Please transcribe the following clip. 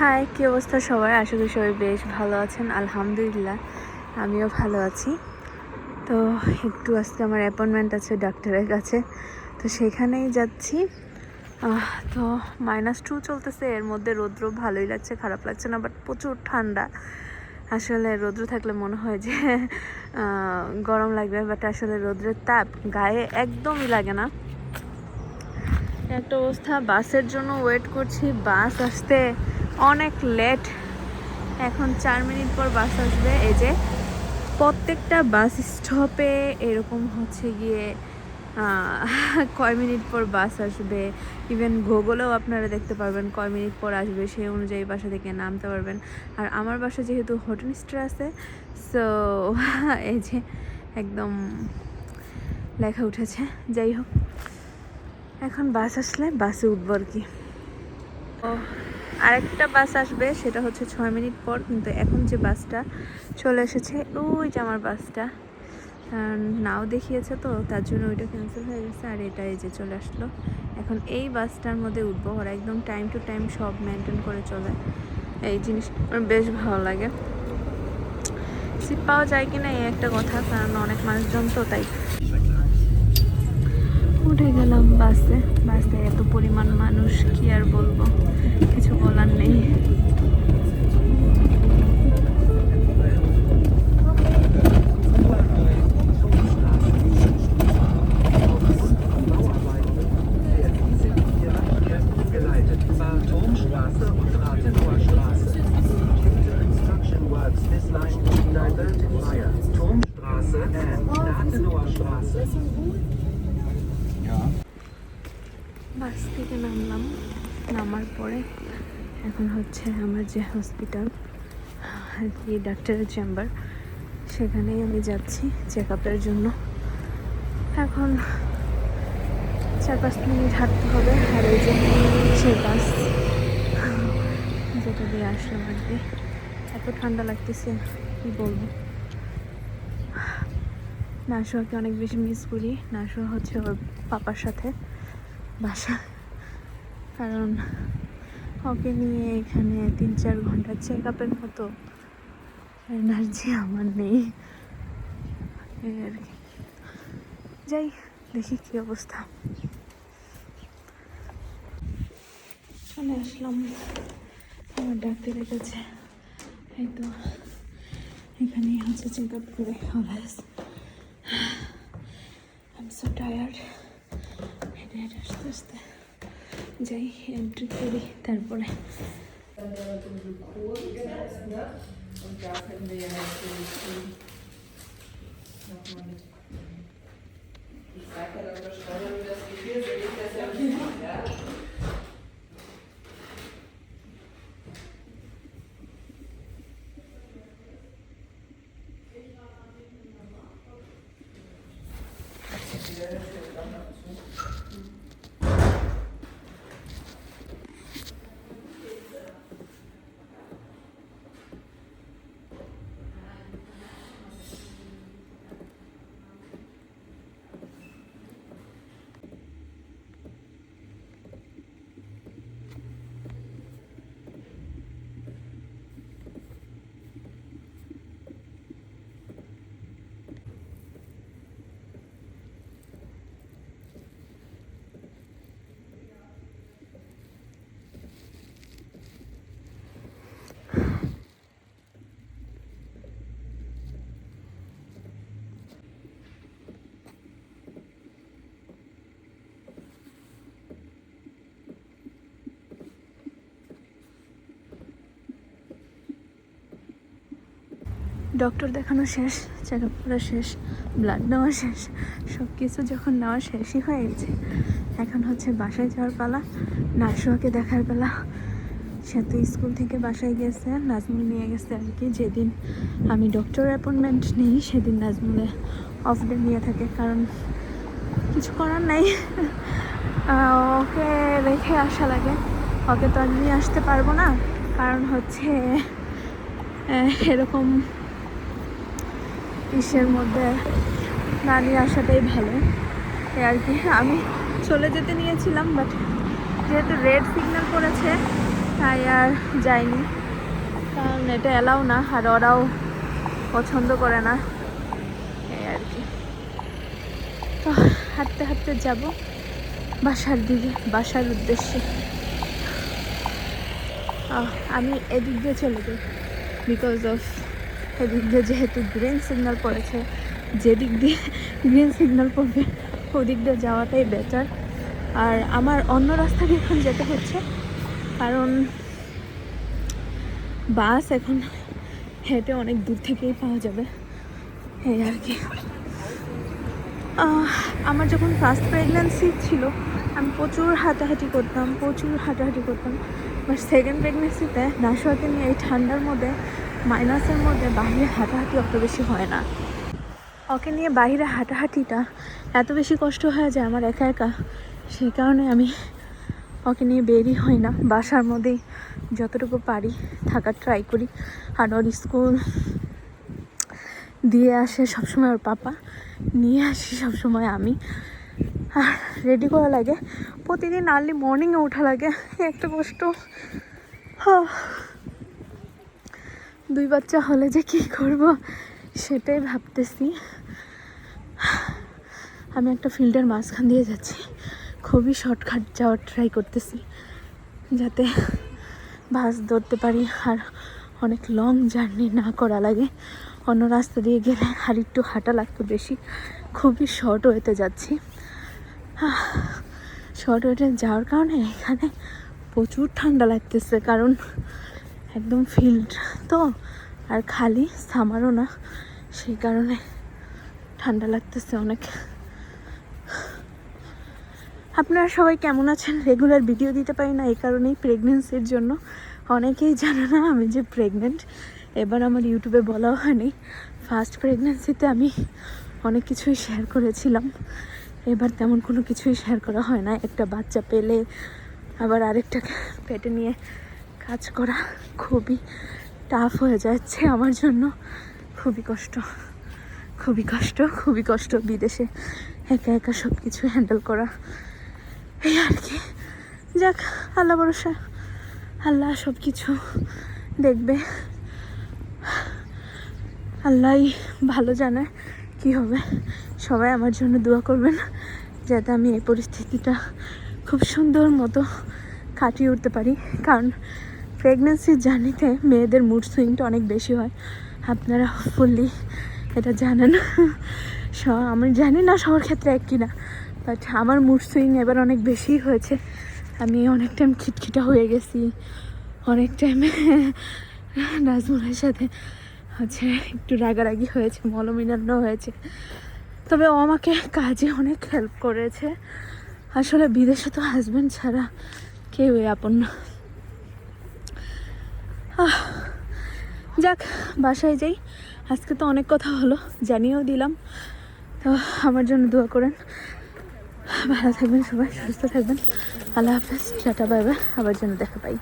High, কী অবস্থা সবার? আশা করি সবাই বেশ ভালো আছেন, আলহামদুলিল্লাহ, আমিও ভালো আছি। তো একটু আজকে আমার অ্যাপয়েন্টমেন্ট আছে, ডাক্তারের কাছে। তো সেখানেই যাচ্ছি। তো মাইনাস টু চলতেছে, এর মধ্যে রৌদ্র ভালোই লাগছে, খারাপ লাগছে না বাট প্রচুর ঠান্ডা। আসলে রৌদ্র থাকলে মনে হয় যে গরম লাগবে বাট আসলে রৌদ্রের তাপ গায়ে একদমই লাগে না। একটা অবস্থা, বাসের জন্য ওয়েট করছি, বাস আসতে অনেক লেট এখন চার মিনিট পর বাস আসবে। এই যে প্রত্যেকটা বাস স্টপে এরকম হচ্ছে গিয়ে কয় মিনিট পর বাস আসবে। ইভেন গুগলেও আপনারা দেখতে পারবেন কয় মিনিট পর আসবে। সেই অনুযায়ী বাসা থেকে নামতে পারবেন। আর আমার বাসা যেহেতু হোটেল স্টার আছে সো এই যে একদম লেখা উঠেছে। যাই হোক, এখন বাস আসলে বাসে উঠবো আর কি। ও আরেকটা বাস আসবে, সেটা হচ্ছে ছয় মিনিট পর, কিন্তু এখন যে বাসটা চলে এসেছে, ওই যে আমার বাসটা। নাও দেখিয়েছে তো, তার জন্য ওইটা ক্যান্সেল হয়ে গেছে, আর এটা এই যে চলে আসলো। এখন এই বাসটার মধ্যে উঠবো, ওরা একদম টাইম টু টাইম সব মেনটেন করে চলে। এই জিনিস বেশ ভালো লাগে। সিট পাওয়া যায় কিনা, এই একটা কথা, কারণ অনেক মানুষজন তো, তাই। উঠে গেলাম বাসে। বাসে এত পরিমাণ মানুষ কি আর বলব? কিছু বলার নেই। Das. বাস থেকে নামলাম। নামার পরে এখন হচ্ছে আমার যে হসপিটাল আর কি ডাক্তারের চেম্বার সেখানেই আমি যাচ্ছি চেক আপের জন্য। এখন চার পাঁচ মিনিট হাঁটতে হবে, আর এই যে সে বাস যেটা দিয়ে আসলাম আর কি। এত ঠান্ডা লাগতেছে, কি বলব? নাসুয়াকে অনেক বেশি মিস করি। নাসুয়া হচ্ছে ওর পাপার সাথে বাসা। কারণ ওকে নিয়ে এখানে তিন চার ঘণ্টা চেক আপের মতো এনার্জি আমার নেই। আর কি। যাই, দেখি কি অবস্থা। চলে আসলাম। আমার ডাক্তারের কাছে। এই তো, এখানেই হচ্ছে চেক আপ করে এম সো টায়ার্ড হেঁটে হেঁটে আস্তে আস্তে যাই এন্ট্রি করি তারপরে Und da können wir ja natürlich nochmal mit. Ich sage ja dann Steuern doctor দেখানো শেষ চেক আপ করা শেষ ব্লাড নেওয়া শেষ সব কিছু যখন নেওয়া শেষই হয়ে গেছে। এখন হচ্ছে বাসায় যাওয়ার পালা নাসুয়াকে দেখার পালা। সে তো স্কুল থেকে বাসায় গেছে, নাজমুল নিয়ে গেছে আর কি। যেদিন আমি ডক্টর অ্যাপয়েন্টমেন্ট নিই, সেদিন নাজমুলে অফ ডে নিয়ে থাকে, কারণ কিছু করার নাই। ওকে রেখে আসা লাগে। ওকে তো আর নিয়ে আসতে পারব না, কারণ হচ্ছে এরকম ইসের মধ্যে না নিয়ে আসাটাই ভালো। এই আর কি, আমি চলে যেতে নিয়েছিলাম বাট যেহেতু রেড সিগন্যাল পড়েছে তাই আর যাইনি। কারণ এটা এলাও না, আর ওরাও পছন্দ করে না। এই আর কি। তো হাঁটতে হাঁটতে যাব বাসার দিকে, বাসার উদ্দেশ্যে। আমি এদিক দিয়ে চলে যাই বিকজ অফ এদিক দিয়ে যেহেতু গ্রিন সিগন্যাল পড়েছে, যেদিক দিয়ে গ্রিন সিগন্যাল পড়বে, ওদিক দিয়ে যাওয়াটাই বেটার আর আমার অন্য রাস্তা দিয়ে এখন যেতে হচ্ছে, কারণ বাস এখন হেঁটে অনেক দূর থেকেই পাওয়া যাবে। এই আর কি। আমার যখন ফার্স্ট প্রেগন্যান্সি ছিল, আমি প্রচুর হাঁটাহাঁটি করতাম, প্রচুর হাঁটাহাঁটি করতাম। বাট সেকেন্ড প্রেগনেন্সিতে নাশোয়াকে নিয়ে এই ঠান্ডার মধ্যে মাইনাসের মধ্যে বাইরে হাঁটাহাঁটি অত বেশি হয় না। ওকে নিয়ে বাইরে হাঁটাহাঁটিটা এত বেশি কষ্ট হয়ে যায় আমার একা একা, সেই কারণে আমি ওকে নিয়ে বেরই হই না। বাসার মধ্যেই যতটুকু পারি থাকার ট্রাই করি। আর ওর স্কুল দিয়ে আসে সবসময় ওর পাপা, নিয়ে আসি সবসময় আমি। আর রেডি করা লাগে। প্রতিদিন আর্লি মর্নিংয়ে ওঠা লাগে একটা কষ্ট। হাহ। দুই বাচ্চা হলে যে কী করব, সেটাই ভাবতেছি। আমি একটা ফিল্ডের মাঝখান দিয়ে যাচ্ছি। খুবই শর্টকাট যাওয়ার ট্রাই করতেছি, যাতে বাস ধরতে পারি আর অনেক লং জার্নি না করা লাগে। অন্য রাস্তা দিয়ে গেলে আর একটু হাঁটা লাগতো বেশি। খুবই শর্ট ওয়েতে যাচ্ছি। শর্ট ওয়েতে যাওয়ার কারণে এখানে প্রচুর ঠান্ডা লাগতেছে, কারণ একদম ফিল্ড তো? আর খালি সামারও না, সেই কারণে ঠান্ডা লাগতেছে অনেক। আপনারা সবাই কেমন আছেন? রেগুলার ভিডিও দিতে পারি না, এই কারণেই প্রেগনেন্সির জন্য। অনেকেই জানে না আমি যে প্রেগনেন্ট এবার আমার ইউটিউবে বলাও হয়নি। ফার্স্ট প্রেগনেন্সিতে আমি অনেক কিছুই শেয়ার করেছিলাম। এবার তেমন কোনো কিছুই শেয়ার করা হয় না, একটা বাচ্চা পেলে আবার আরেকটা পেটে নিয়ে কাজ করা খুবই টাফ হয়ে যাচ্ছে আমার জন্য। খুবই কষ্ট। খুবই কষ্ট খুবই কষ্ট বিদেশে একা একা সব কিছু হ্যান্ডেল করা। এই আর কি। যাক, আল্লাহ ভরসা। আল্লাহ সব কিছু দেখবে। আল্লাহই ভালো জানে কি হবে। সবাই আমার জন্য দোয়া করবেন যাতে আমি এই পরিস্থিতিটা খুব সুন্দর মতো কাটিয়ে উঠতে পারি। কারণ প্রেগনেন্সির জার্নিতে মেয়েদের মুড সুইংটা অনেক বেশি হয়। আপনারা ফুললি এটা জানেন। আমি জানি না সবার ক্ষেত্রে এক কিনা বাট আমার মুড সুইং এবার অনেক বেশি হয়েছে। আমি অনেক টাইম খিটখিটা হয়ে গেছি। অনেক টাইমে নাজমুলের সাথে হচ্ছে একটু রাগারাগি হয়েছে মলমিনান্ন হয়েছে। তবে ও আমাকে কাজে অনেক হেল্প করেছে। আসলে বিদেশে তো হাজব্যান্ড ছাড়া কেউই আপন না। যাক, বাসায় যাই। আজকে তো অনেক কথা হলো, জানিয়েও দিলাম। তো আমার জন্য দোয়া করেন। ভালো থাকবেন সবাই, সুস্থ থাকবেন। আল্লাহ হাফেজ, টাটা, বাই বাই। আবার জন্য দেখা পাই।